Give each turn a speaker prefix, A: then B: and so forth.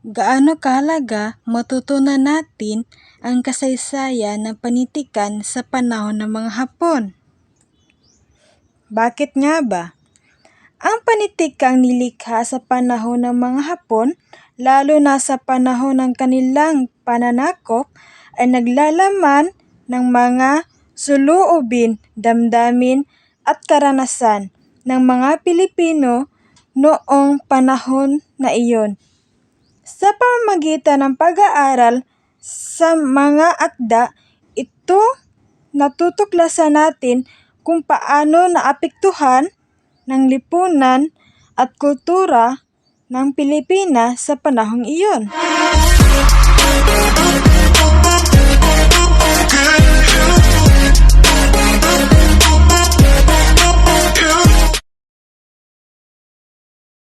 A: Gaano kahalaga matutunan natin ang kasaysayan ng panitikan sa panahon ng mga Hapon? Bakit nga ba? Ang panitikang nilikha sa panahon ng mga Hapon, lalo na sa panahon ng kanilang pananakop, ay naglalaman ng mga suluubin, damdamin at karanasan ng mga Pilipino noong panahon na iyon. Pamamagitan ng pag-aaral sa mga akda, ito natutuklasan natin kung paano naapektuhan ng lipunan at kultura ng Pilipinas sa panahong iyon.